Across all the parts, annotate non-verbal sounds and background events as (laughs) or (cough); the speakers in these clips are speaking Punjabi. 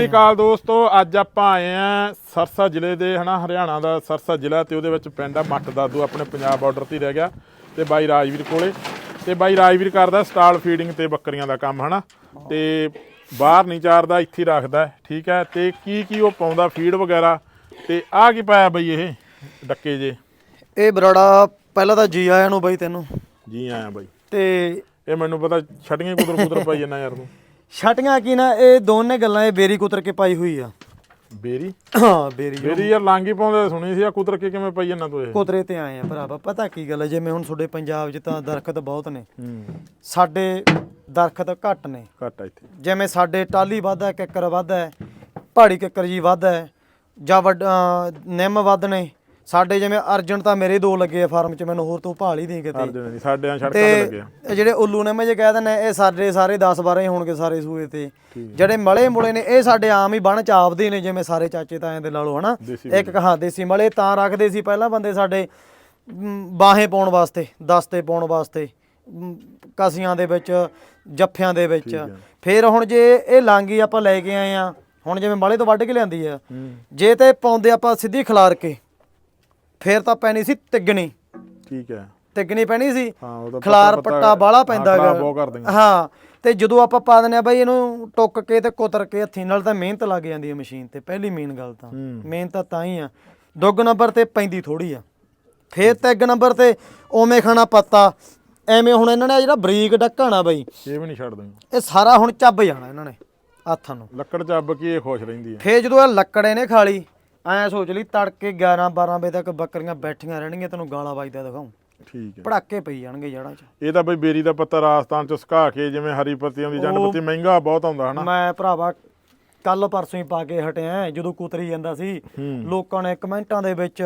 ਸਤਿ ਸ਼੍ਰੀ ਅਕਾਲ ਦੋਸਤੋ ਅੱਜ ਆਪਾਂ ਆਏ ਆ ਸਰਸਾ ਜ਼ਿਲ੍ਹੇ ਦੇ ਹਨਾ ਹਰਿਆਣਾ ਦਾ ਸਰਸਾ ਜ਼ਿਲ੍ਹਾ ਤੇ ਉਹਦੇ ਵਿੱਚ ਪਿੰਡ ਆ ਮੱਟ ਦਾਦੂ ਆਪਣੇ ਪੰਜਾਬ ਬਾਰਡਰ ਤੇ ਰਹਿ ਗਿਆ ਤੇ ਬਾਈ ਰਾਜਵੀਰ ਕੋਲੇ ਤੇ ਬਾਈ ਰਾਜਵੀਰ ਕਰਦਾ ਸਟਾਲ ਫੀਡਿੰਗ ਤੇ ਬੱਕਰੀਆਂ ਦਾ ਕੰਮ ਹਨਾ। ਤੇ ਬਾਹਰ ਨਹੀਂ ਚਾਰਦਾ ਇੱਥੇ ਰੱਖਦਾ ਠੀਕ ਹੈ। ਤੇ ਕੀ ਕੀ ਉਹ ਪਾਉਂਦਾ ਫੀਡ ਵਗੈਰਾ ਤੇ ਆ ਕੀ ਪਾਇਆ ਬਈ ਇਹ ਡੱਕੇ ਜੇ? ਇਹ ਬਰਾੜਾ ਪਹਿਲਾਂ ਤਾਂ ਜੀ ਆਇਆਂ ਨੂੰ ਬਾਈ ਤੈਨੂੰ। ਜੀ ਆਇਆ ਬਾਈ। ਤੇ ਇਹ ਮੈਨੂੰ ਪਤਾ ਛਟੀਆਂ ਕੁਦਰ ਕੁਦਰ ਪਾਈ ਜਾਂਦਾ ਯਾਰ ਤੂੰ। ਛਟੀਆਂ ਕੀ ਨਾ ਇਹ ਦੋਨੇ ਗੱਲਾਂ ਇਹ ਬੇਰੀ ਕੁਤਰ ਕੇ ਪਾਈ ਹੋਈ ਆ। ਬੇਰੀ? ਹਾਂ ਬੇਰੀ ਬੇਰੀ ਯਾਰ ਲਾਂਗੀ ਪਾਉਂਦੇ ਸੁਣੀ ਸੀ ਆ ਕੁਦਰ ਕੇ ਕਿਵੇਂ ਪਾਈ ਜਾਂਦਾ ਤੂੰ ਇਹ? ਕੁਤਰੇ ਤੇ ਆਏ ਆ ਭਰਾਵਾ ਪਤਾ ਕੀ ਗੱਲ ਹੈ ਜਿਵੇਂ ਹੁਣ ਤੁਹਾਡੇ ਪੰਜਾਬ 'ਚ ਤਾਂ ਦਰਖਤ ਬਹੁਤ ਨੇ। ਹੂੰ। ਸਾਡੇ ਦਰਖਤ ਘੱਟ ਨੇ। ਘੱਟ ਆ ਇੱਥੇ। ਜਿਵੇਂ ਸਾਡੇ ਟਾਲੀ ਵੱਧਦਾ ਕਿੱਕਰ ਵੱਧਦਾ ਹੈ, ਪਹਾੜੀ ਕਿੱਕਰ ਜੀ ਵੱਧਦਾ ਹੈ, ਜਾਂ ਵੱਡ ਅਹ ਨਿੰਮ ਵੱਧ ਨੇ ਸਾਡੇ ਜਿਵੇਂ ਅਰਜਨ ਤਾਂ ਮੇਰੇ ਦੋ ਲੱਗੇ ਆ ਫਾਰਮ 'ਚ ਮੈਨੂੰ ਹੋਰ ਤੋਂ ਭਾਲ ਹੀ ਨਹੀਂ ਕਿਤੇ। ਅਰਜਨ ਦੀ ਸਾਡੇ ਆ ਸੜਕਾਂ ਤੇ ਲੱਗੇ ਆ। ਇਹ ਜਿਹੜੇ ਉੱਲੂ ਨੇ ਮੈਂ ਜੇ ਕਹਿ ਦਿੰਦੇ ਇਹ ਸਾਡੇ ਸਾਰੇ 10 12 ਹੀ ਹੋਣਗੇ ਸਾਰੇ ਸੂਏ ਤੇ। ਜਿਹੜੇ ਮਲੇ ਮੁਲੇ ਨੇ ਇਹ ਸਾਡੇ ਆਮ ਹੀ ਬਣ ਚ ਆਪਦੇ ਨੇ ਜਿਵੇਂ ਸਾਰੇ ਚਾਚੇ ਤਾਇਆਂ ਦੇ ਲਾ ਲਓ ਹਨਾ ਇੱਕ ਕਹਾ ਦੇਸੀ ਮਲੇ ਤਾਂ ਰੱਖਦੇ ਸੀ ਪਹਿਲਾਂ ਬੰਦੇ ਸਾਡੇ ਬਾਹੇ ਪਾਉਣ ਵਾਸਤੇ ਦਸਤੇ ਪਾਉਣ ਵਾਸਤੇ ਕਸੀਆਂ ਦੇ ਵਿੱਚ ਜੱਫਿਆਂ ਦੇ ਵਿੱਚ। ਫਿਰ ਹੁਣ ਜੇ ਇਹ ਲਾਂਗੀ ਆਪਾਂ ਲੈ ਕੇ ਆਏ ਆ ਹੁਣ ਜਿਵੇਂ ਮਲੇ ਤੋਂ ਵੱਢ ਕੇ ਲਿਆਂਦੀ ਆ ਜੇ ਤੇ ਪਾਉਂਦੇ ਆਪਾਂ ਸਿੱਧੀ ਖਿਲਾਰ ਕੇ। ਫਿਰ ਤਾਂ ਪੈਣੀ ਸੀ ਤਿੱਗਣੀ। ਠੀਕ ਹੈ। ਤਿੱਗਣੀ ਪੈਣੀ ਸੀ। ਹਾਂ ਖਲਾਰ ਪੱਟਾ ਬਾਲਾ ਪੈਂਦਾ ਖਲਾਰ ਗਾ। ਬਹੁਤ ਕਰ ਦਿੰਦੇ। ਹਾਂ ਤੇ ਜਦੋਂ ਆਪਾਂ ਪਾ ਦਿੰਦੇ ਆ ਬਾਈ ਇਹਨੂੰ ਟੁੱਕ ਕੇ ਤੇ ਕੁਤਰ ਕੇ ਹੱਥੀਂ ਨਾਲ ਤਾਂ ਮਿਹਨਤ ਲੱਗ ਜਾਂਦੀ ਹੈ ਮਸ਼ੀਨ ਤੇ ਪਹਿਲੀ ਮੇਨ ਗੱਲ ਤਾਂ। ਮਿਹਨਤ ਤਾਂ ਤਾਂ ਹੀ ਆ। ਦੁੱਗ ਨੰਬਰ ਤੇ ਪੈਂਦੀ ਥੋੜੀ ਆ। ਫੇਰ ਤਿੱਗ ਨੰਬਰ ਤੇ ਓਵੇਂ ਖਾਣਾ ਪੱਤਾ। ਐਵੇਂ ਹੁਣ ਇਹਨਾਂ ਨੇ ਜਿਹੜਾ ਬਰੀਕ ਢੱਕਣ ਆ ਬਾਈ ਇਹ ਵੀ ਨਹੀਂ ਛੱਡਦੇ। ਇਹ ਸਾਰਾ ਹੁਣ ਚੱਬ ਜਾਣਾ ਇਹਨਾਂ ਨੇ ਹੱਥਾਂ ਨੂੰ। ਲੱਕੜ ਚੱਬ ਕੇ ਇਹ ਖੁਸ਼ ਰਹਿੰਦੀ ਹੈ ਫੇਰ ਜਦੋਂ ਇਹ ਲੱਕੜੇ ਨੇ ਖਾਲੀ ਐਂ ਸੋਚ ਲਈ ਤੜਕੇ 11 12 ਵਜੇ ਤੱਕ ਬੱਕਰੀਆਂ ਬੈਠੀਆਂ ਰਹਿਣਗੀਆਂ ਤੈਨੂੰ ਗਾਲਾਂ ਵੱਜਦਾ ਦਿਖਾਉਂ ਠੀਕ ਹੈ। ਪੜਾਕੇ ਪਈ ਜਾਣਗੇ ਜੜਾਂ 'ਚ। ਇਹ ਤਾਂ ਬਈ ਬੇਰੀ ਦਾ ਪੱਤਾ ਰਾਜਸਥਾਨ ਚ ਸੁਕਾ ਕੇ ਜਿਵੇਂ ਹਰੀ ਪੱਤੀਆਂ ਦੀ ਜੰਡ ਉਹ- ਪੱਤੀ ਮਹਿੰਗਾ ਬਹੁਤ ਆਉਂਦਾ ਹਨਾ? ਮੈਂ ਭਰਾਵਾ ਕੱਲ ਪਰਸੋਂ ਹੀ ਪਾ ਕੇ ਹਟਿਆ ਜਦੋਂ ਕੁਤਰੀ ਜਾਂਦਾ ਸੀ ਲੋਕਾਂ ਨੇ ਕਮੈਂਟਾਂ ਦੇ ਵਿੱਚ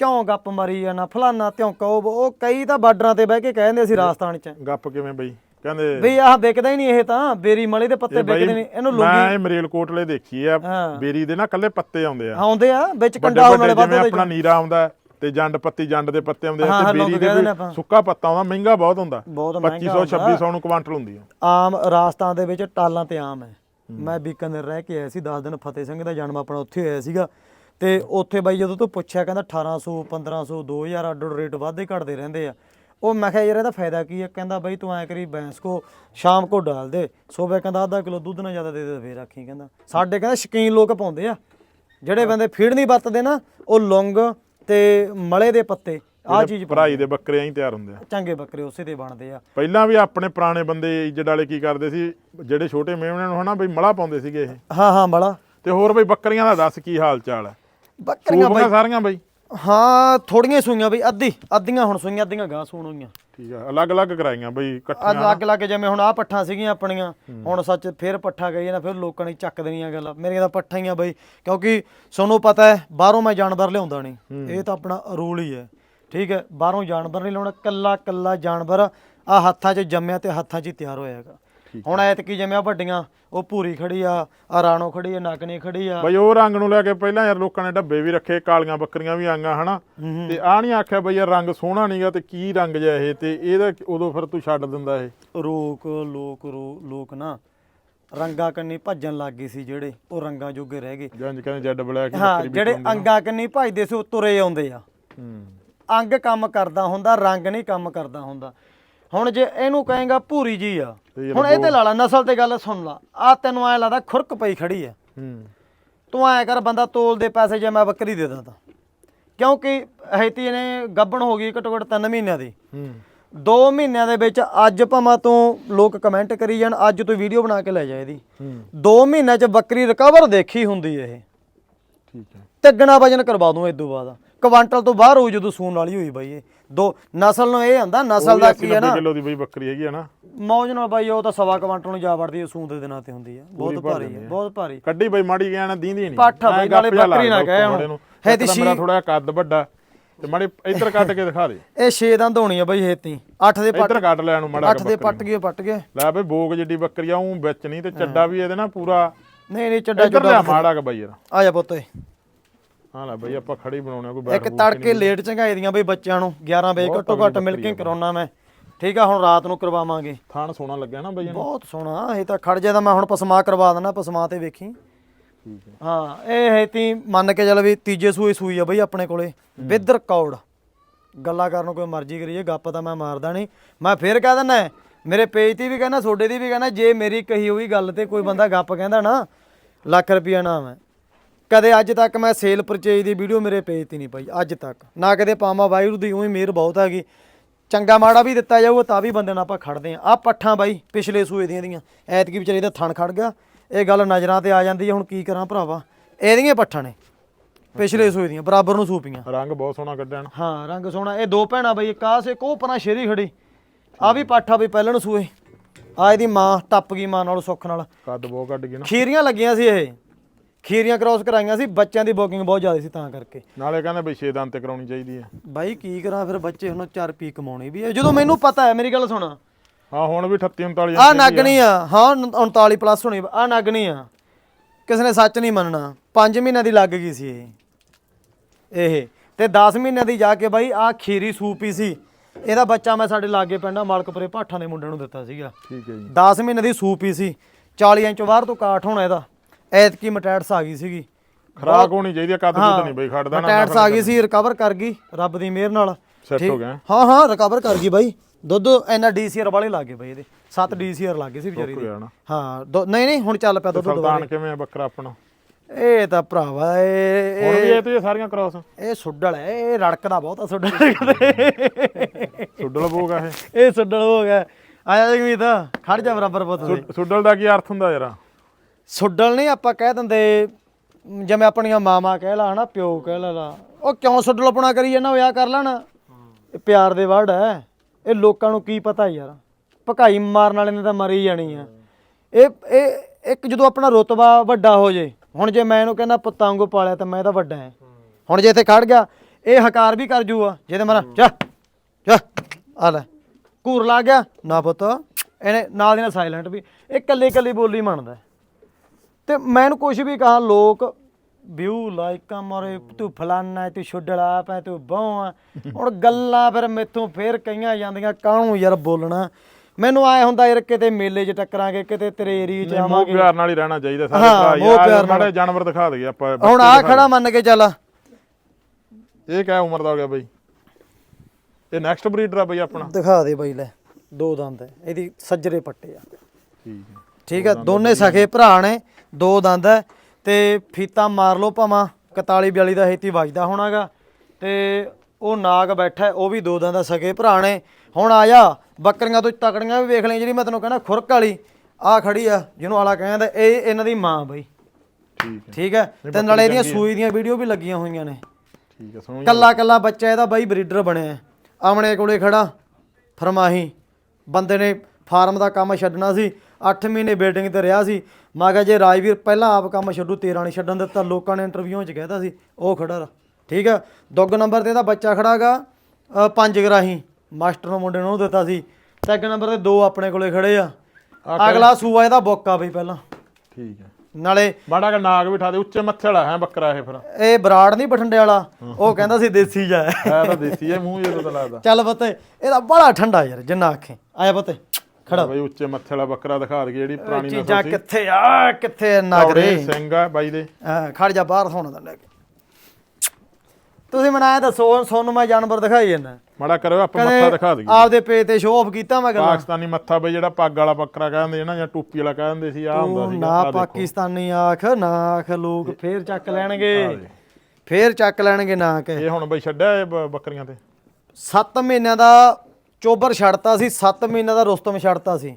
ਕਿਉਂ ਗੱਪ ਮਾਰੀ ਜਾਣਾ ਫਲਾਨਾ ਤਿਉਂ ਕਹੋ ਉਹ ਕਈ ਤਾਂ ਬਾਰਡਰਾਂ ਤੇ ਬਹਿ ਕੇ ਕਹਿੰਦੇ ਸੀ ਰਾਜਸਥਾਨ 'ਚ। ਗੱਪ ਕਿਵੇਂ ਬਈ? ਕਹਿੰਦੇ ਬਈ ਆਹ ਵਿਕਦਾ ਹੀ ਨਹੀਂ ਇਹ ਤਾਂ ਬੇਰੀ ਮਲੇ ਦੇ ਪੱਤੇ ਵਿਕਦੇ ਨਹੀਂ ਇਹਨੂੰ ਮੈਂ ਲੁੰਗੀ ਇਹ ਮਰੇਲ ਕੋਟਲੇ ਦੇਖੀ ਆ। ਬੇਰੀ ਦੇ ਨਾ ਕੱਲੇ ਪੱਤੇ ਆਉਂਦੇ ਆ। ਆਉਂਦੇ ਆ ਵਿੱਚ ਕੰਡਾ ਹੋਣ ਵਾਲੇ ਜਿਵੇਂ ਵੱਧ ਆਪਣਾ ਨੀਰਾ ਆਉਂਦਾ ਤੇ ਜੰਡ ਪੱਤੀ ਜੰਡ ਦੇ ਪੱਤੇ ਆਉਂਦੇ ਆ ਤੇ ਲੋਕ ਬੇਰੀ ਦੇ ਨੇ। ਸੁੱਕਾ ਪੱਤਾ ਆਉਂਦਾ ਮਹਿੰਗਾ ਬਹੁਤ ਹੁੰਦਾ। ਬਹੁਤ 2500 2600 ਨੂੰ ਕੁਆਂਟਲ ਹੁੰਦੀ ਆ। ਆਮ ਰਾਜਸਥਾਨ ਦੇ ਵਿੱਚ ਟਾਲਾਂ ਤੇ ਆਮ ਹੈ। ਮੈਂ ਬੀਕਾਨੇਰ ਰਹਿ ਕੇ ਆਇਆ ਸੀ 10 ਦਿਨ ਫਤਿਹ ਸਿੰਘ ਦਾ ਜਨਮ ਆਪਣਾ ਉੱਥੇ ਹੋਇਆ ਸੀਗਾ। ਤੇ ਉੱਥੇ ਬਾਈ ਜਦੋਂ ਤੋਂ ਪੁੱਛਿਆ ਕਹਿੰਦਾ 1800 1500 2000 ਅੱਡ ਰੇਟ ਵਾਧੇ ਘਟਦੇ ਰਹਿੰਦੇ ਆ। ਉਹ ਮੈਂ ਕਿਹਾ ਯਾਰ ਇਹਦਾ ਫਾਇਦਾ ਕੀ ਹੈ ਕਹਿੰਦਾ ਬਾਈ ਤੂੰ ਐ ਕਰੀ ਬੈਂਸ ਕੋ ਸ਼ਾਮ ਕੋ ਡਾਲ ਦੇ। ਸੋਵੇ ਕਹਿੰਦਾ ਅੱਧਾ ਕਿਲੋ ਦੁੱਧ ਨਾ ਜ਼ਿਆਦਾ ਦੇ ਦੇ ਫੇਰ ਰੱਖੀ ਕਹਿੰਦਾ ਸਾਡੇ ਕਹਿੰਦਾ ਸ਼ਕੀਨ ਲੋਕ ਪਾਉਂਦੇ ਆ। ਜਿਹੜੇ ਬੰਦੇ ਫੀਡ ਨਹੀਂ ਵਰਤਦੇ ਨਾ ਉਹ ਲੌਂਗ ਤੇ ਮਲੇ ਦੇ ਪੱਤੇ ਆਹ ਚੀਜ਼ ਭਰਾਈ ਦੇ ਬੱਕਰੇ ਐਂ ਤਿਆਰ ਹੁੰਦੇ ਆ। ਚੰਗੇ ਬੱਕਰੇ ਉਸੇ ਤੇ ਬਣਦੇ ਆ। ਪਹਿਲਾਂ ਵੀ ਆਪਣੇ ਪੁਰਾਣੇ ਬੰਦੇ ਇੱਜੜ ਵਾਲੇ ਕੀ ਕਰਦੇ ਸੀ ਜਿਹੜੇ ਛੋਟੇ ਮੇਮਣਿਆਂ ਨੂੰ ਹਨਾ ਬਈ ਮਲਾ ਪਾਉਂਦੇ ਸੀਗੇ ਇਹ। ਹਾਂ ਹਾਂ ਮਲਾ। ਤੇ ਹੋਰ ਬਈ ਬੱਕਰੀਆਂ ਦਾ ਦੱਸ ਕੀ ਹਾਲ ਚਾਲ ਹੈ? ਬੱਕਰੀਆਂ ਸੂਪੀਆਂ ਸਾਰੀਆਂ ਬਈ। ਹਾਂ ਥੋੜੀਆਂ ਸੂਈਆਂ ਬਈ ਅੱਧੀ ਅੱਧੀਆਂ ਹੁਣ ਸੂਈਆਂ ਅੱਧੀਆਂ ਗਾਂ ਸੂਣ ਹੋਈਆਂ। ਠੀਕ ਆ ਅਲੱਗ-ਅਲੱਗ ਕਰਾਈਆਂ ਬਈ ਇਕੱਠੀਆਂ ਅੱਗ ਲੱਗ ਜਿਵੇਂ ਹੁਣ ਆਹ ਪੱਠਾਂ ਸੀਗੀਆਂ ਆਪਣੀਆਂ ਹੁਣ ਸੱਚ ਫੇਰ ਪੱਠਾ ਗਈ ਨਾ ਫਿਰ ਲੋਕਾਂ ਨੇ ਚੱਕ ਦੇਣੀਆਂ ਗੱਲਾਂ। ਮੇਰੀਆਂ ਤਾਂ ਪੱਠਾਂ ਹੀ ਆ ਬਈ ਕਿਉਂਕਿ ਤੁਹਾਨੂੰ ਪਤਾ ਹੈ ਬਾਹਰੋਂ ਮੈਂ ਜਾਨਵਰ ਲਿਆਉਂਦਾ ਨਹੀਂ ਇਹ ਤਾਂ ਆਪਣਾ ਰੂਲ ਹੀ ਹੈ। ਠੀਕ ਹੈ ਬਾਹਰੋਂ ਜਾਨਵਰ ਨਹੀਂ ਲਿਆਉਣਾ ਕੱਲਾ ਕੱਲਾ ਜਾਨਵਰ ਆ ਹੱਥਾਂ 'ਚ ਜੰਮਿਆ ਤੇ ਹੱਥਾਂ 'ਚ ਹੀ ਤਿਆਰ ਹੋਇਆਗਾ ਹੁਣ ਐਤਕੀ ਜਿਵੇਂ ਆ ਵੱਡੀਆਂ ਉਹ ਭੂਰੀ ਖੜੀ ਆ ਆ ਰਾਣੋ ਖੜੀ ਆ ਨਗਨੀ ਖੜੀ ਆ। ਬਈ ਉਹ ਰੰਗ ਨੂੰ ਲੈ ਕੇ ਪਹਿਲਾਂ ਯਾਰ ਲੋਕਾਂ ਨੇ ਡੱਬੇ ਵੀ ਰੱਖੇ ਕਾਲੀਆਂ ਬੱਕਰੀਆਂ ਵੀ ਆਈਆਂ ਹਨਾ? ਤੇ ਆ ਨਹੀਂ ਆਖਿਆ ਬਈ ਯਾਰ ਰੰਗ ਸੋਹਣਾ ਨਹੀਂਗਾ ਤੇ ਕੀ ਰੰਗ ਜਿਹਾ ਇਹ ਤੇ ਇਹਦਾ ਉਦੋਂ ਫਿਰ ਤੂੰ ਛੱਡ ਦਿੰਦਾ ਇਹ। ਰੋਕ ਲੋਕ ਰੋ- ਲੋਕ ਨਾ ਰੰਗਾ ਕੰਨੀ ਭੱਜਣ ਲੱਗ ਗਏ ਸੀ ਜਿਹੜੇ ਉਹ ਰੰਗਾ ਜੋਗੇ ਰਹਿ ਗਏ। ਜੰਜ ਕਹਿੰਦੇ ਜੱਡ ਬਲੈਕ ਹਾਂ ਜਿਹੜੇ ਅੰਗਾਂ ਕੰਨੀ ਭੱਜਦੇ ਸੀ ਉਹ ਤੁਰੇ ਆਉਂਦੇ ਆ। ਹੂੰ। ਅੰਗ ਕੰਮ ਕਰਦਾ ਹੁੰਦਾ ਰੰਗ ਨਹੀਂ ਕੰਮ ਕਰਦਾ ਹੁੰਦਾ। ਹੁਣ ਜੇ ਇਹਨੂੰ ਕਹੇਗਾ ਭੂਰੀ ਜੀ ਆ ਤੇ ਹੁਣ ਇਹ ਤੇ ਲਾ ਲਾ ਨਸਲ ਤੇ ਗੱਲ ਸੁਣ ਲਾ। ਆ ਤੈਨੂੰ ਐ ਲੱਗਦਾ ਖੁਰਕ ਪਈ ਖੜੀ ਆ। ਹੂੰ। ਤੂੰ ਐ ਕਰ ਬੰਦਾ ਤੋਲ ਦੇ ਪੈਸੇ ਜੇ ਮੈਂ ਬੱਕਰੀ ਦੇ ਦਾਂ ਤਾਂ। ਕਿਉਂਕਿ ਹੈਤੀ ਨੇ ਗੱਬਣ ਹੋ ਗਈ ਘੱਟੋ ਘੱਟ 3 ਮਹੀਨਿਆਂ ਦੀ। ਹੂੰ। 2 ਮਹੀਨਿਆਂ ਦੇ ਵਿੱਚ ਅੱਜ ਭਾਵੇਂ ਤੂੰ ਲੋਕ ਕਮੈਂਟ ਕਰੀ ਜਾਣ ਅੱਜ ਤੂੰ ਵੀਡੀਓ ਬਣਾ ਕੇ ਲੈ ਜਾ ਇਹਦੀ। ਹੂੰ। 2 ਮਹੀਨਿਆਂ ਚ ਬੱਕਰੀ ਰਿਕਵਰ ਦੇਖੀ ਹੁੰਦੀ ਇਹ। ਠੀਕ ਹੈ। ਤਿੱਗਣਾ ਵਜਨ ਕਰਵਾ ਦੂੰ ਇਦੋਂ ਬਾਅਦ। ਕੁਆਂਟਲ ਤੋਂ ਬਾਹਰ ਹੋਊ ਜਦੋਂ ਸੂਣ ਵਾਲੀ ਹੋਈ ਬਾਈ ਇਹ। ਦੋ ਨਸਲ ਨੂੰ ਇਹ ਹੁੰਦਾ ਨਸਲ ਦਾ ਕੀ ਹੈ ਨਾ? ਕਿਲੋ ਦੀ ਬਈ ਬੱਕਰੀ ਹੈਗੀ ਹੈ ਨਾ। ਮੌਜ ਨਾਲ ਬਾਈ ਉਹ ਤਾਂ ਸਵਾ ਕੁਆਂਟਲ ਨੂੰ ਜਾ ਵੜਦੀ ਹੈ ਸੂਣ ਦੇ ਦਿਨਾਂ ਤੇ ਹੁੰਦੀ ਹੈ ਬਹੁਤ ਭਾਰੀ ਹੈ ਬਹੁਤ ਭਾਰੀ। ਕੱਢੀ ਬਈ ਮਾੜੀ ਗਿਆ ਨਾ ਦੀਂਦੀ ਨਹੀਂ ਪੱਠ ਬਈ, ਨਾਲੇ ਬੱਕਰੀ ਨਾ ਕਹਿ ਹੁਣ। ਹੈ ਤੇ ਸ਼ੀ- ਥੋੜਾ ਕੱਦ ਵੱਡਾ ਤੇ ਮਾੜੀ ਇੱਧਰ ਕੱਟ ਕੇ ਦਿਖਾ ਦੇ। ਇਹ 6 ਦੰਦ ਹੋਣੀ ਆ ਬਾਈ ਹੇਤੀ 8 ਦੇ ਪੱਟ ਇੱਧਰ ਕੱਟ ਲੈਣ ਨੂੰ ਮਾੜਾ 8 ਦੇ ਪੱਟ ਗਏ ਪੱਟ ਗਏ ਲੈ ਬਈ ਬੋਗ ਜਿੱਡੀ ਬੱਕਰੀ ਆ ਉਹ ਵਿੱਚ ਨਹੀਂ ਤੇ ਚੱਡਾ ਵੀ ਇਹਦੇ ਨਾਲ ਪੂਰਾ। ਨਹੀਂ ਨਹੀਂ ਚੱਡਾ ਲਿਆ ਮਾੜਾ ਕ ਬਈ ਯਾਰ ਆ ਜਾ ਪੁੱਤ ਓਏ। ਹਾਂ ਲੈ ਬਈ ਆਪਾਂ ਖੜੀ ਬਣਾਉਣੇ ਕੋਈ ਇੱਕ ਤੜਕੇ ਲੇਟ ਚੰਗਾਈ ਦੀਆਂ ਬਈ ਬੱਚਿਆਂ ਨੂੰ 11 ਵਜੇ ਘੱਟੋ ਘੱਟ ਮਿਲਕਿੰਗ ਕਰਾਉਣਾ ਮੈਂ। ਠੀਕ ਆ ਹੁਣ ਰਾਤ ਨੂੰ ਕਰਵਾਵਾਂਗੇ। ਥਾਣ ਸੋਹਣਾ ਲੱਗਿਆ ਨਾ ਬਈ ਇਹਨੂੰ। ਬਹੁਤ ਸੋਹਣਾ ਇਹ ਤਾਂ ਖੜ ਜਾ ਤਾਂ ਮੈਂ ਹੁਣ ਪਸਮਾ ਕਰਵਾ ਦਿੰਦਾ ਪਸਮਾ ਤੇ ਵੇਖੀ। ਠੀਕ ਹੈ ਹਾਂ ਇਹ ਹੈ ਤੀ ਮੰਨ ਕੇ ਚੱਲ ਵੀ ਤੀਜੇ ਸੂਏ ਸੂਈ ਆ ਬਈ ਆਪਣੇ ਕੋਲੇ ਵਿਦ ਰਿਕਾਰਡ ਗੱਲਾਂ ਕਰਨ ਨੂੰ ਕੋਈ ਮਰਜ਼ੀ ਕਰੀਏ ਗੱਪ ਤਾਂ ਮੈਂ ਮਾਰਦਾ ਨਹੀਂ। ਮੈਂ ਫੇਰ ਕਹਿ ਦਿੰਦਾ ਮੇਰੇ ਪੇਜ ਤੇ ਵੀ ਕਹਿੰਦਾ ਤੁਹਾਡੇ ਦੀ ਵੀ ਕਹਿੰਦਾ ਜੇ ਮੇਰੀ ਕਹੀ ਹੋਈ ਗੱਲ ਤੇ ਕੋਈ ਬੰਦਾ ਗੱਪ ਕਹਿੰਦਾ ਨਾ ਲੱਖ ਰੁਪਿਆ ਨਾਮ ਹੈ ਕਦੇ ਅੱਜ ਤੱਕ ਮੈਂ ਸੇਲ ਪਰਚੇਜ ਦੀ ਵੀਡੀਓ ਮੇਰੇ ਪੇਜ ਤੇ ਨਹੀਂ ਪਾਈ ਅੱਜ ਤੱਕ। ਨਾ ਕਦੇ ਪਾਵਾਂ ਵਾਹਿਗੁਰੂ ਦੀ ਉਹੀ ਮਿਹਰ ਬਹੁਤ ਹੈਗੀ। ਚੰਗਾ ਮਾੜਾ ਵੀ ਦਿੱਤਾ ਜਾਊਗਾ ਤਾਂ ਵੀ ਬੰਦੇ ਨਾਲ ਆਪਾਂ ਖੜਦੇ ਆ ਆ ਪੱਠਾਂ ਬਾਈ ਪਿਛਲੇ ਸੂਏ ਦੀਆਂ ਦੀਆਂ। ਐਤਕੀ ਵਿਚਾਰੀ ਦਾ ਥਣ ਖੜ ਗਿਆ। ਇਹ ਗੱਲ ਨਜ਼ਰਾਂ ਤੇ ਆ ਜਾਂਦੀ ਹੈ ਹੁਣ ਕੀ ਕਰਾਂ ਭਰਾਵਾ? ਇਹਦੀਆਂ ਪੱਠਾਂ ਨੇ ਪਿਛਲੇ ਸੂਏ ਦੀਆਂ ਬਰਾਬਰ ਨੂੰ ਸੂਪੀਆਂ ਰੰਗ ਬਹੁਤ ਸੋਹਣਾ ਕੱਢਿਆ ਨਾ ਹਾਂ ਰੰਗ ਸੋਹਣਾ। ਇਹ ਦੋ ਭੈਣਾਂ ਬਈ ਇੱਕ ਆਹ ਸੇ ਕੋ ਪਰਾਂ ਸ਼ੇਰੀ ਖੜੀ। ਆ ਵੀ ਪਾਠਾ ਵੀ ਪਹਿਲਣ ਨੂੰ ਸੂਏ। ਆ ਇਹਦੀ ਮਾਂ ਟੱਪ ਗਈ ਮਾਂ ਨਾਲ ਸੁੱਖ ਨਾਲ। ਕੱਦ ਬਹੁਤ ਕੱਢ ਗਈ ਨਾ। ਖੀਰੀਆਂ ਲੱਗੀਆਂ ਸੀ ਇਹ। ਖੀਰੀਆਂ ਕ੍ਰਾਸ ਕਰਾਈਆਂ ਸੀ ਬੱਚਿਆਂ ਦੀ ਬੁਕਿੰਗ ਬਹੁਤ ਜ਼ਿਆਦਾ ਸੀ ਤਾਂ ਕਰਕੇ। ਨਾਲੇ ਕਹਿੰਦੇ ਬਈ ਛੇ ਦੰਦ ਤੇ ਕਰਾਉਣੀ ਚਾਹੀਦੀ ਹੈ। ਬਾਈ ਕੀ ਕਰਾਂ ਫਿਰ ਬੱਚੇ ਹੁਣ 4 ਪੀ ਕਮਾਉਣੀ ਵੀ ਹੈ ਜਦੋਂ ਮੈਨੂੰ ਪਤਾ ਹੈ ਮੇਰੀ ਗੱਲ ਸੁਣ। ਹਾਂ ਹੁਣ ਵੀ 38 39 ਆ। ਨਗਣੀ ਆ। ਹਾਂ 39 ਪਲੱਸ ਹੋਣੀ ਆ ਨਗਣੀ ਆ। ਕਿਸ ਨੇ ਸੱਚ ਨਹੀਂ ਮੰਨਣਾ। 5 ਮਹੀਨਿਆਂ ਦੀ ਲੱਗ ਗਈ ਸੀ ਇਹ। ਇਹ। ਤੇ 10 ਮਹੀਨਿਆਂ ਦੀ ਜਾ ਕੇ ਬਾਈ ਆ ਖੀਰੀ ਸੂਪੀ ਸੀ। ਇਹਦਾ ਬੱਚਾ ਮੈਂ ਸਾਡੇ ਲਾਗੇ ਪਿੰਡਾ ਮਾਲਕਪੁਰੇ ਭਾਠਾਂ ਦੇ ਮੁੰਡਿਆਂ ਨੂੰ ਦਿੱਤਾ ਸੀਗਾ। ਠੀਕ ਹੈ ਜੀ। 10 ਮਹੀਨੇ ਦੀ ਸੂਪੀ ਸੀ। 40 ਇੰਚ ਬਾਹਰ ਤੋਂ ਕਾਠ ਹੋਣਾ ਇਹਦਾ। ਐਤਕੀ ਮਟੈਟਸ ਆ ਗਈ ਸੀਗੀ। ਖਰਾਕ ਹੋਣੀ ਚਾਹੀਦੀ ਹੈ ਕੱਦ ਕੁੱਦ ਨਹੀਂ ਬਈ ਖੜਦਾ ਨਾ ਮਟੈਟਸ ਆ ਗਈ ਸੀ ਰਿਕਵਰ ਕਰ ਗਈ ਰੱਬ ਦੀ ਮਿਹਰ ਨਾਲ। ਸੈੱਟ ਹੋ ਗਿਆ। ਹਾਂ ਹਾਂ ਰਿਕਵਰ ਕਰ ਗਈ ਬਾਈ। ਦੁੱਧ ਇੰਨਾ ਡੀਸੀਆਰ ਵਾਲੇ ਲੱਗੇ ਬਈ ਇਹਦੇ। 7 ਡੀਸੀਆਰ ਲੱਗੇ ਸੀ ਵਿਚਾਰੀ ਦੇ। ਹਾਂ ਨਹੀਂ ਨਹੀਂ ਹੁਣ ਚੱਲ ਪਿਆ ਦੁੱਧ ਦੁਬਾਰਾ। ਕਿਵੇਂ ਆ ਬੱਕਰਾ ਆਪਣਾ? ਇਹ ਤਾਂ ਭਰਾਵਾ ਇਹ ਹੁਣ ਵੀ ਇਹ ਤੇ ਸਾਰੀਆਂ ਕ੍ਰਾਸ ਇਹ ਸੁੱਡਲ ਹੈ ਇਹ ਰੜਕਦਾ ਬਹੁਤ ਆ ਸੁੱਡਲ। ਸੁੱਡਲ ਬੋਗਾ ਇਹ। ਇਹ ਸੁੱਡਲ ਹੋ। ਗਿਆ ਆਇਆ ਜਗਮੀਤ ਖੜ ਜਾ ਬਰਾਬਰ ਪੁੱਤ। ਸੁੱਡਲ ਦਾ ਕੀ ਅਰਥ ਹੁੰਦਾ ਯਾਰ ਸੁੱਡਲ ਨਹੀਂ ਆਪਾਂ ਕਹਿ ਦਿੰਦੇ, ਜਿਵੇਂ ਆਪਣੀਆਂ ਮਾਮਾ ਕਹਿ ਲਾ, ਹਨਾ, ਪਿਓ ਕਹਿ ਲਾ ਲਾ। ਉਹ ਕਿਉਂ ਸੁੱਡਲਪਣਾ ਕਰੀ ਜਾਂਦਾ, ਉਹ ਆ ਕਰ ਲੈਣਾ। ਇਹ ਪਿਆਰ ਦੇ ਵਰਡ ਹੈ ਇਹ ਲੋਕਾਂ ਨੂੰ ਕੀ ਪਤਾ ਯਾਰ। ਭਕਾਈ ਮਾਰਨ ਵਾਲੇ ਨੇ ਤਾਂ ਮਰੀ ਜਾਣੀ ਆ ਇਹ ਇਹ, ਇੱਕ ਜਦੋਂ ਆਪਣਾ ਰੁਤਬਾ ਵੱਡਾ ਹੋ ਜੇ, ਹੁਣ ਜੇ ਮੈਂ ਇਹਨੂੰ ਕਹਿੰਦਾ ਪਤੰਗੋ ਪਾਲਿਆ ਤਾਂ ਮੈਂ ਤਾਂ ਵੱਡਾ ਹਾਂ ਹੁਣ ਜੇ ਇੱਥੇ ਖੜ ਗਿਆ, ਇਹ ਹਕਾਰ ਵੀ ਕਰ ਜੂਗਾ। ਜਿਹਦੇ ਮਰਾ ਚਾ ਚਾ ਆ ਲੈ। ਘੂਰ ਲਾ ਗਿਆ। ਨਾ ਪੁੱਤ, ਇਹਨੇ ਨਾਲ ਦੀ ਨਾਲ ਸਾਇਲੈਂਟ ਵੀ। ਇਹ ਕੱਲੇ ਕੱਲੇ ਬੋਲੀ ਮੰਨਦਾ। ਤੇ ਮੈਂ ਇਹਨੂੰ ਕੁਝ ਵੀ ਕਹਾ ਲੋਕ ਵਿਊ ਲਾਈਕਾਂ ਮਾਰੇ ਤੂੰ ਫਲਾਨਾ ਹੈ, ਤੂੰ ਛੁੱਡਲਾ ਪੈ ਤੂੰ ਬਹੁ ਆ। ਹੁਣ ਗੱਲਾਂ ਫਿਰ ਮੈਥੋਂ ਫੇਰ ਕਈਆਂ ਜਾਂਦੀਆਂ ਕਾਹਨੂੰ ਯਾਰ ਬੋਲਣਾ? ਮੈਨੂੰ ਆਏ ਹੁੰਦਾ ਯਾਰ ਕਿਤੇ ਮੇਲੇ 'ਚ ਟੱਕਰਾਂਗੇ ਕਿਤੇ ਤੇਰੇ ਏਰੀਏ 'ਚ ਮੋਹ ਆਵਾਂਗੇ। ਪਿਆਰ ਨਾਲ ਹੀ ਰਹਿਣਾ ਚਾਹੀਦਾ ਸਾਰੇ ਹਾਂ, ਭਰਾ ਮੋਹ ਯਾਰ ਨਾਲ। ਮਾੜੇ ਜਾਨਵਰ ਦਿਖਾ ਦਈਏ ਆਪਾਂ ਹੁਣ ਆ ਖੜਾ ਮੰਨ ਕੇ ਚੱਲ। ਇਹ ਕਿਆ ਉਮਰ ਦਾ ਹੋ ਗਿਆ ਬਈ? ਇਹ ਨੈਕਸਟ ਬਰੀਡਰ ਆ ਬਈ ਆਪਣਾ। ਦਿਖਾ ਦੇ ਬਾਈ ਲੈ ਦੋ ਦੰਦ ਹੈ ਇਹਦੀ ਸੱਜਰੇ ਪੱਟੇ ਆ। ਠੀਕ ਹੈ। ਠੀਕ ਹੈ ਦੋਨੇ ਸਖੇ ਭਰਾ ਨੇ। ਦੋ ਦੰਦ ਹੈ ਤੇ ਫੀਤਾ ਮਾਰ ਲਓ ਭਾਵਾਂ 41 42 ਦਾ ਹੇਤੀ ਵੱਜਦਾ ਹੋਣਾਗਾ। ਤੇ ਉਹ ਨਾਗ ਬੈਠਾ ਉਹ ਵੀ ਦੋ ਦੰਦ ਦਾ ਸਕੇ ਭਰਾ ਨੇ। ਹੁਣ ਆ ਜਾ ਬੱਕਰੀਆਂ ਤੋਂ ਤਕੜੀਆਂ ਵੀ ਵੇਖ ਲਈ ਜਿਹੜੀ ਮੈਂ ਤੈਨੂੰ ਕਹਿੰਦਾ ਖੁਰਕ ਵਾਲੀ। ਆ ਖੜੀ ਆ ਜਿਹਨੂੰ ਆਲਾ ਕਹਿੰਦਾ ਇਹ ਇਹਨਾਂ ਦੀ ਮਾਂ ਬਈ। ਠੀਕ ਹੈ। ਠੀਕ ਹੈ? ਤੇ ਨਾਲੇ ਇਹਦੀਆਂ ਸੂਈ ਦੀਆਂ ਵੀਡੀਓ ਵੀ ਲੱਗੀਆਂ ਹੋਈਆਂ ਨੇ। ਠੀਕ ਹੈ ਸੁਣੋ। ਕੱਲਾ ਕੱਲਾ ਬੱਚਾ ਇਹਦਾ ਬਾਈ ਬਰੀਡਰ ਬਣਿਆ। ਆਮਣੇ ਕੋਲੇ ਖੜਾ ਫਰਮਾਹੀ। ਬੰਦੇ ਨੇ ਫਾਰਮ ਦਾ ਕੰਮ ਛੱਡਣਾ ਸੀ। 8 ਮਹੀਨੇ ਵੇਟਿੰਗ ਤੇ ਰਿਹਾ ਸੀ। ਮੈਂ ਕਿਹਾ ਜੇ ਰਾਜਵੀਰ ਪਹਿਲਾਂ ਆਪ ਕੰਮ ਛੱਡੂ 13 ਨਹੀਂ ਛੱਡਣ ਦਿੱਤਾ। ਲੋਕਾਂ ਨੇ ਇੰਟਰਵਿਊਆਂ 'ਚ ਕਹਿਤਾ ਸੀ ਉਹ ਖੜਾ ਠੀਕ ਹੈ ਦੁੱਗ ਨੰਬਰ ਤੇ ਇਹਦਾ ਬੱਚਾ ਖੜਾਗਾ ਪੰਜ ਗਰਾਹੀ ਮਾਸਟਰ ਨੂੰ ਮੁੰਡੇ ਨੂੰ ਦਿੱਤਾ ਸੀ। ਸੈਕੰਡ ਨੰਬਰ ਤੇ ਦੋ ਆਪਣੇ ਕੋਲੇ ਖੜੇ ਆ। ਅਗਲਾ ਸੂਆ ਇਹਦਾ ਬੁੱਕ ਆ ਬਈ ਪਹਿਲਾਂ। ਠੀਕ ਹੈ ਨਾਲੇ ਮਾੜਾ ਕਾ ਨਾਗ ਬਿਠਾ ਦੇ ਉੱਚੇ ਮੱਥੇ ਵਾਲਾ ਹੈ ਬੱਕਰਾ ਇਹ ਫਿਰ। ਇਹ ਬਰਾੜ ਨਹੀਂ ਬਠੰਡੇ ਵਾਲਾ। ਉਹ ਕਹਿੰਦਾ ਸੀ ਦੇਸੀ ਜਾ ਹੈ ਹੈ ਤਾਂ ਦੇਸੀ ਹੈ ਮੂੰਹ ਜਦੋਂ ਤਾਂ ਲੱਗਦਾ। ਚੱਲ ਪੁੱਤ ਇਹਦਾ ਬੜਾ ਠੰਡਾ ਯਾਰ ਜਿੰਨਾ ਆਖੇ। ਆਇਆ ਪੁੱਤ। ਖੜਾ। ਬਈ ਉੱਚੇ ਮੱਥੇ ਵਾਲਾ ਬੱਕਰਾ ਦਿਖਾ ਦਈਏ ਜਿਹੜੀ ਪੁਰਾਣੀ ਚੀਜ਼ਾਂ ਨਸਲ ਸੀ। ਕਿੱਥੇ ਆ ਕਿੱਥੇ ਨਗਰੇ ਸਿੰਘ ਆ ਬਾਈ ਦੇ। ਹਾਂ, ਖੜ ਜਾ ਬਾਹਰ ਸੋਣਾ ਦਾ ਲੈ ਕੇ ਤੁਸੀਂ ਮਨਾਇਆ ਦੱਸੋ ਸੋਨੂੰ ਮੈਂ ਜਾਨਵਰ ਦਿਖਾਈ ਜਾਂਦਾ। ਮਾੜਾ ਕਰੋ ਆਪਾਂ ਮੱਥਾ ਦਿਖਾ ਦਈਏ। ਆਪਦੇ ਪੇਜ ਤੇ ਸ਼ੋਅ ਆਫ ਕੀਤਾ ਮੈਂ ਗੱਲਾਂ। ਪਾਕਿਸਤਾਨੀ ਮੱਥਾ ਬਈ ਜਿਹੜਾ ਪੱਗ ਵਾਲਾ ਬੱਕਰਾ ਕਹਿੰਦੇ ਨਾ ਜਾਂ ਟੋਪੀ ਵਾਲਾ ਕਹਿੰਦੇ ਸੀ ਆ ਹੁੰਦਾ ਸੀਗਾ। ਨਾ। ਪਾਕਿਸਤਾਨੀ ਆਖ ਨਾ ਆਖ ਲੋਕ ਫੇਰ ਚੱਕ ਲੈਣਗੇ। ਫੇਰ ਚੱਕ ਲੈਣਗੇ ਨਾ ਕਿ ਇਹ ਹੁਣ ਬਈ ਛੱਡਿਆ ਬੱਕਰੀਆਂ ਤੇ? 7 ਮਹੀਨਿਆਂ ਦਾ ਚੋਬਰ ਛੱਡਤਾ ਸੀ 7 ਮਹੀਨਿਆਂ ਦਾ ਰੁਸਤਮ ਛੱਡਤਾ ਸੀ।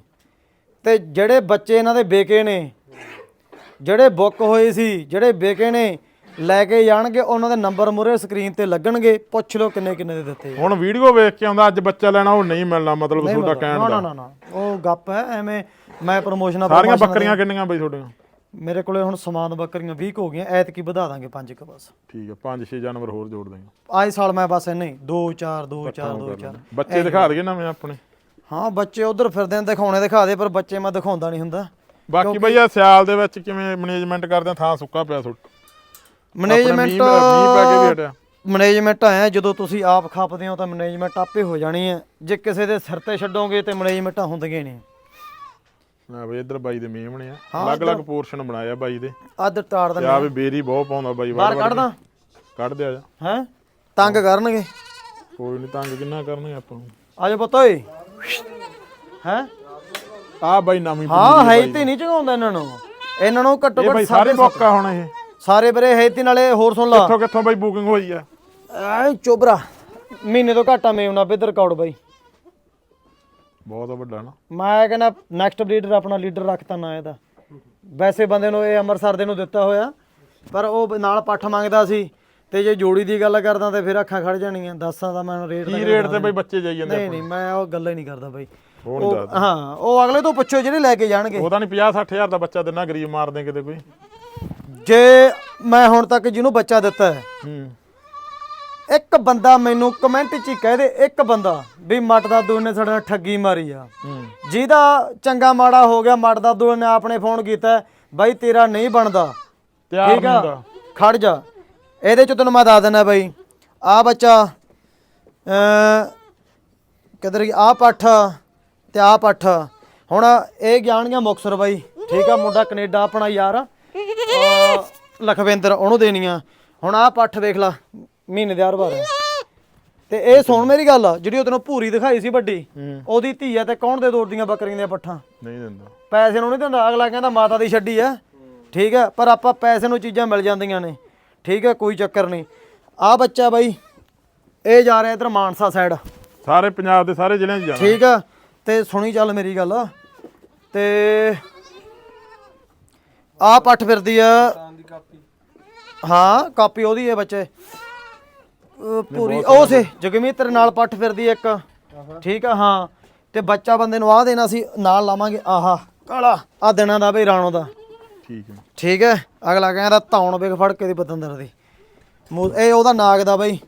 ਤੇ ਜਿਹੜੇ ਬੱਚੇ ਇਹਨਾਂ ਦੇ ਬੇਕੇ ਨੇ ਜਿਹੜੇ ਬੁੱਕ ਹੋਏ ਸੀ ਜਿਹੜੇ ਬੇਕੇ ਨੇ ਲੈ ਕੇ ਜਾਣਗੇ ਉਹਨਾਂ ਦੇ ਨੰਬਰ ਮੁਰੇ ਸਕਰੀਨ ਤੇ ਲੱਗਣਗੇ ਪੁੱਛ ਲਓ ਕਿੰਨੇ ਕਿੰਨੇ ਦੇ ਦਿੱਤੇ। ਹੁਣ ਵੀਡੀਓ ਵੇਖ ਕੇ ਆਉਂਦਾ ਅੱਜ ਬੱਚਾ ਲੈਣਾ ਉਹ ਨਹੀਂ ਮਿਲਣਾ ਮਤਲਬ ਤੁਹਾਡਾ ਕਹਿਣ ਦਾ। ਨਾ ਨਾ ਨਾ ਉਹ ਗੱਪ ਹੈ ਐਵੇਂ ਮੈਂ ਪ੍ਰਮੋਸ਼ਨਾਂ ਸਾਰੀਆਂ ਬੱਕਰੀਆਂ ਕਿੰਨੀਆਂ ਬਈ ਤੁਹਾਡੀਆਂ? ਮੇਰੇ ਕੋਲੇ ਹੁਣ ਸਮਾਨ ਬੱਕਰੀਆਂ 20 ਹੋ ਗਈਆਂ ਐਤਕੀ ਵਧਾ ਦਾਂਗੇ ਪੰਜ ਕ ਬਸ। ਠੀਕ ਹੈ ਪੰਜ ਛੇ ਜਾਨਵਰ ਹੋਰ ਜੋੜ ਦੇਂਗੇ ਆਏ ਸਾਲ ਮੈਂ ਬਸ ਇੰਨੇ 2 4 2 4 2 4 ਬੱਚੇ ਦਿਖਾ ਦਈਏ ਨਵੇਂ ਆਪਣੇ। ਹਾਂ ਬੱਚੇ ਉਧਰ ਫਿਰਦੇ ਨੇ ਦਿਖਾਉਣੇ ਦਿਖਾ ਦੇ ਪਰ ਬੱਚੇ ਮੈਂ ਦਿਖਾਉਂਦਾ ਨਹੀਂ ਹੁੰਦਾ। ਬਾਕੀ ਬਈ ਆ ਸਿਆਲ ਦੇ ਵਿੱਚ ਕਿਵੇਂ ਮੈਨੇਜਮੈਂਟ ਕਰਦੇ ਆ ਥਾਂ ਸੁੱਕਾ ਪਿਆ ਸੁੱਟ। ਮੈਨੇਜਮੈਂਟ ਮੀਂਹ ਪੈ ਕੇ ਵੀ ਹਟਿਆ। ਮੈਨੇਜਮੈਂਟ ਆਇਆ ਜਦੋਂ ਤੁਸੀਂ ਆਪ ਖਪਦੇ ਹੋ ਤਾਂ ਮੈਨੇਜਮੈਂਟ ਆਪੇ ਹੋ ਜਾਣੀ ਹੈ। ਜੇ ਕਿਸੇ ਦੇ ਸਿਰ ਤੇ ਛੱਡੋਗੇ ਤੇ ਮੈਨੇਜਮੈਂਟਾਂ ਹੁੰਦੀਆਂ ਨਹੀਂ। ਨਾ ਬਈ ਇੱਧਰ ਬਾਈ ਦੇ ਮੇਮਣੇ ਆ। ਅਲੱਗ-ਅਲੱਗ ਪੋਰਸ਼ਨ ਬਣਾਇਆ ਬਾਈ ਦੇ। ਅੱਧ ਟਾੜ ਤੇ ਦਿੰਦੇ ਆ ਵੀ ਬੇਰੀ ਬਹੁਤ ਪਾਉਂਦਾ ਬਾਈ ਬਾਹਰ ਕੱਢਦਾ। ਕੱਢ ਦਿਆ ਜਾ। ਹੈ? ਤੰਗ ਕਰਨਗੇ। ਕੋਈ ਨਹੀਂ ਤੰਗ ਕਿੰਨਾ ਕਰਨਗੇ ਆਪਾਂ ਨੂੰ। ਆਜੋ ਪੁੱਤ ਓਏ। ਹੈ? ਆ ਬਾਈ ਨਵੀਂ ਹਾਂ ਹੈ ਤੇ ਨਹੀਂ ਚਗਾਉਂਦਾ ਇਹਨਾਂ ਨੂੰ। ਇਹਨਾਂ ਨੂੰ ਘੱਟੋ ਘੱਟ ਸਾਰੇ ਬੋਕਾ ਹੁਣ ਇਹ। ਸਾਰੇ ਬਰੇ ਹੈ ਤੇ ਨਾਲੇ ਹੋਰ ਸੁਣ ਲਾ। ਕਿੱਥੋਂ ਕਿੱਥੋਂ ਬਾਈ ਬੁਕਿੰਗ ਹੋਈ ਆ? ਐ ਚੋਬਰਾ। ਮਹੀਨੇ ਤੋਂ ਘਾਟਾ ਮੇਵਨਾ ਬਿੱਧ ਰਿਕਾਰਡ ਬਾਈ। ਬਹੁਤ ਵੱਡਾ ਨਾ। ਮੈਂ ਕਹਿੰਦਾ ਨੈਕਸਟ ਬਰੀਡਰ ਆਪਣਾ ਲੀਡਰ ਰੱਖਤਾ ਨਾ ਇਹਦਾ। ਵੈਸੇ ਬੰਦੇ ਨੂੰ ਇਹ ਅੰਮ੍ਰਿਤਸਰ ਦੇ ਨੂੰ ਦਿੱਤਾ ਹੋਇਆ ਪਰ ਉਹ ਨਾਲ ਪੱਠ ਮੰਗਦਾ ਸੀ ਤੇ ਜੇ ਜੋੜੀ ਦੀ ਗੱਲ ਕਰਦਾ ਤੇ ਫਿਰ ਅੱਖਾਂ ਖੜ ਜਾਣੀਆਂ ਦੱਸਾਂ ਦਾ ਮੈਂ ਰੇਟ ਕੀ ਰੇਟ ਤੇ ਬਾਈ ਬੱਚੇ ਜਾਈ ਜਾਂਦੇ ਨਹੀਂ ਨਹੀਂ ਮੈਂ ਉਹ ਗੱਲ ਹੀ ਨਹੀਂ ਕਰਦਾ ਬਾਈ। ਉਹ ਹਾਂ ਉਹ ਅਗਲੇ ਤੋਂ ਪੁੱਛੋ ਜਿਹੜੇ ਲੈ ਕੇ ਜਾਣਗੇ। ਉਹ ਤਾਂ ਨਹੀਂ 50 60000 ਦਾ ਬੱਚਾ ਦਿਨਾ ਗਰੀਬ ਮਾਰ ਦੇ ਕਿਤੇ ਕੋਈ। ਜੇ ਮੈਂ ਹੁਣ ਤੱਕ ਜਿਹਨੂੰ ਬੱਚਾ ਦਿੱਤਾ ਹੈ ਹੂੰ। ਇੱਕ ਬੰਦਾ ਮੈਨੂੰ ਕਮੈਂਟ 'ਚ ਹੀ ਕਹਿ ਦੇ ਇੱਕ ਬੰਦਾ ਵੀ ਮੱਟ ਦਾਦੂ ਨੇ ਸਾਡੇ ਨਾਲ ਠੱਗੀ ਮਾਰੀ ਆ। ਜਿਹਦਾ ਚੰਗਾ ਮਾੜਾ ਹੋ ਗਿਆ ਮੱਟ ਦਾਦੂ ਨੇ ਆਪਣੇ ਫੋਨ ਕੀਤਾ ਬਾਈ ਤੇਰਾ ਨਹੀਂ ਬਣਦਾ। ਤਿਆਰ ਠੀਕ ਨਹੀਂ ਆ? ਹੁੰਦਾ। ਖੜ ਜਾ। ਇਹਦੇ ਚ ਤੈਨੂੰ ਮੈਂ ਦੱਸ ਦਿੰਦਾ ਬਾਈ। ਆ ਬੱਚਾ ਅ ਕਿਧਰ ਆ ਪੱਠ ਤੇ ਆ ਪੱਠ। ਹੁਣ ਇਹ ਗਿਆਣੀਆਂ ਮੁਕਸਰ ਬਾਈ। ਠੀਕ ਆ ਮੁੰਡਾ ਕੈਨੇਡਾ ਆਪਣਾ ਯਾਰ (laughs) ਲਖਵਿੰਦਰ ਉਹਨੂੰ ਦੇਣੀਆਂ। ਹੁਣ ਆ ਪੱਠ ਵੇਖ ਲਾ। ਮਹੀਨੇ ਦੇ ਹਰ ਵਾਰ। ਤੇ ਇਹ ਸੁਣ ਮੇਰੀ ਗੱਲ ਜਿਹੜੀ ਉਹ ਤੈਨੂੰ ਭੂਰੀ ਦਿਖਾਈ ਸੀ ਵੱਡੀ ਹੂੰ। ਉਹਦੀ ਧੀ ਆ ਤੇ ਕੌਣ ਦੇ ਦੋੜਦੀਆਂ ਬੱਕਰੀਆਂ ਦੀਆਂ ਪੱਠਾਂ? ਨਹੀਂ ਦਿੰਦਾ। ਪੈਸੇ ਨੂੰ ਨਹੀਂ ਦਿੰਦਾ ਅਗਲਾ ਕਹਿੰਦਾ ਮਾਤਾ ਦੀ ਛੱਡੀ ਆ। ਠੀਕ ਹੈ ਪਰ ਆਪਾਂ ਪੈਸੇ ਨੂੰ ਚੀਜ਼ਾਂ ਮਿਲ ਜਾਂਦੀਆਂ ਨੇ। ਠੀਕ ਹੈ ਕੋਈ ਚੱਕਰ ਨਹੀਂ। ਆ ਬੱਚਾ ਬਾਈ ਇਹ ਜਾ ਰਿਹਾ ਇਧਰ ਮਾਨਸਾ ਸਾਈਡ ਸਾਰੇ ਪੰਜਾਬ ਦੇ ਸਾਰੇ ਜ਼ਿਲ੍ਹਿਆਂ 'ਚ ਜਾਣਾ ਠੀਕ ਆ ਤੇ ਸੁਣੀ ਚੱਲ ਮੇਰੀ ਗੱਲ। ਤੇ ਆ ਪੱਠ ਫਿਰਦੀ ਆ। ਹਾਂ ਕਾਪੀ ਉਹਦੀ ਹੈ ਬੱਚੇ। ਅਹ ਪੂਰੀ ਉਹ ਸੇ ਜਗਮੀਤ ਤੇਰੇ ਨਾਲ ਪੱਠ ਫਿਰਦੀ ਇੱਕ। ਠੀਕ ਆ ਹਾਂ। ਤੇ ਬੱਚਾ ਬੰਦੇ ਨੂੰ ਆ ਦੇਣਾ ਸੀ ਨਾਲ ਲਾਵਾਂਗੇ ਆਹਾ ਕਾਲਾ। ਆ ਦੇਣਾ ਦਾ ਬਈ ਰਾਣੋ ਦਾ। ਠੀਕ ਹੈ। ਠੀਕ ਹੈ ਅਗਲਾ ਕਹਿੰਦਾ ਧੌਣ ਵੇਖ ਫੜ ਕੇ ਦੀ ਪਤੰਦਰ ਦੀ। ਇਹ ਉਹਦਾ ਨਾਗ ਦਾ ਬਈ।